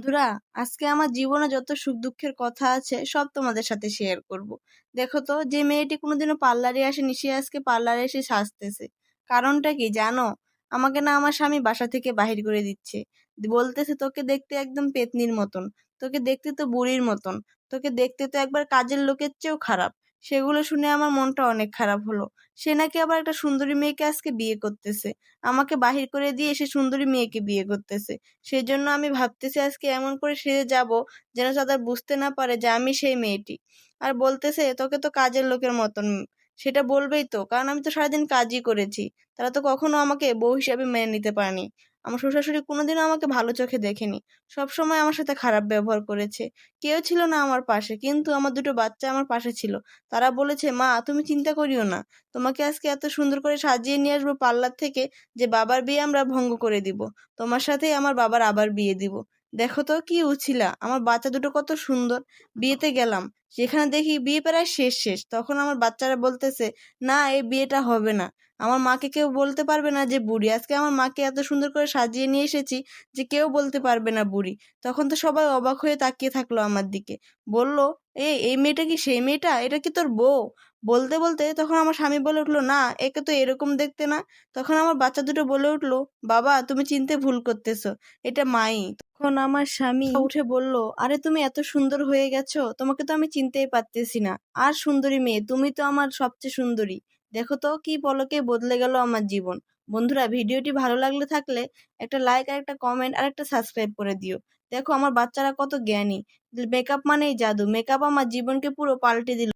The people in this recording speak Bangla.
বন্ধুরা, আজকে আমার জীবনে যত সুখ দুঃখের কথা আছে, সব তোমাদের সাথে শেয়ার করব। দেখো তো, যে মেয়েটি কোনোদিনও পার্লারে আসেনি, সে আজকে পার্লারে এসে সাজতেছে। কারণটা কি জানো? আমাকে না আমার স্বামী বাসা থেকে বাহির করে দিচ্ছে। বলতেছে, তোকে দেখতে একদম পেতনির মতন। তোকে দেখতে তো বুড়ির মতন। তোকে দেখতে তো একবার কাজের লোকের চেয়েও খারাপ। সেগুলো শুনে আমার মনটা অনেক খারাপ হলো। সে নাকি আবার একটা সুন্দরী মেয়েকে আজকে বিয়ে করতেছে। আমাকে বাহির করে দিয়ে এসে সুন্দরী মেয়েকে বিয়ে করতেছে। সেই জন্য আমি ভাবতেছি আজকে এমন করে সেজে যাব যেন তাদের বুঝতে না পারে যে আমি সেই মেয়েটি। আর বলতেছে, তোকে তো কাজের লোকের মতন সেটা বলবেই তো। কারণ আমি তো সারাদিন কাজই করেছি। তারা তো কখনো আমাকে বউ হিসাবে মেনে নিতে পারেনি। আমার শ্বশুরশাশুড়ি কোনোদিনও আমাকে ভালো চোখে দেখেনি। সবসময় আমার সাথে খারাপ ব্যবহার করেছে। কেউ ছিল না আমার পাশে, কিন্তু আমার দুটো বাচ্চা আমার পাশে ছিল। তারা বলেছে, মা, তুমি চিন্তা করিও না। তোমাকে আজকে এত সুন্দর করে সাজিয়ে নিয়ে আসব পার্লার থেকে যে বাবার বিয়ে আমরা ভঙ্গ করে দিব। তোমার সাথেই আমার বাবার আবার বিয়ে দিব। দেখো তো কি উছিলা, আমার বাচ্চা দুটো কত সুন্দর। বিয়েতে গেলাম সেখানে দেখি বিয়ে প্রায় শেষ শেষ, তখন আমার বাচ্চারা বলতেছে, না এই বিয়েটা হবে না। আমার মাকে কেউ বলতে পারবে না যে বুড়ি, আজকে আমার মাকে এত সুন্দর করে সাজিয়ে নিয়ে এসেছি যে কেউ বলতে পারবে না বুড়ি। তখন তো সবাই অবাক হয়ে তাকিয়ে থাকল আমার দিকে, বলল এই এই মেয়েটা কি সেই মেয়েটা? এটা কি তোর বউ? বলতে বলতে তখন আমার স্বামী বলে উঠল না একে তো এরকম দেখতে না। তখন আমার বাচ্চা দুটো বলে উঠল বাবা তুমি চিনতে ভুল করতেছো এটা মাই। তখন আমার স্বামী উঠে বলল আরে তুমি এত সুন্দর হয়ে গেছো তোমাকে তো আমি চিনতেই পারতেছি না। আর সুন্দরী মেয়ে তুমি তো আমার সবচেয়ে সুন্দরী। দেখো তো কি পলকে বদলে গেল আমার জীবন। বন্ধুরা, ভিডিওটি ভালো লাগলে থাকলে একটা লাইক আর একটা কমেন্ট আর একটা সাবস্ক্রাইব করে দিও। দেখো আমার বাচ্চারা কত জ্ঞানী। মেকআপ মানেই জাদু। মেকআপ আমার জীবনকে পুরো পাল্টে দিল।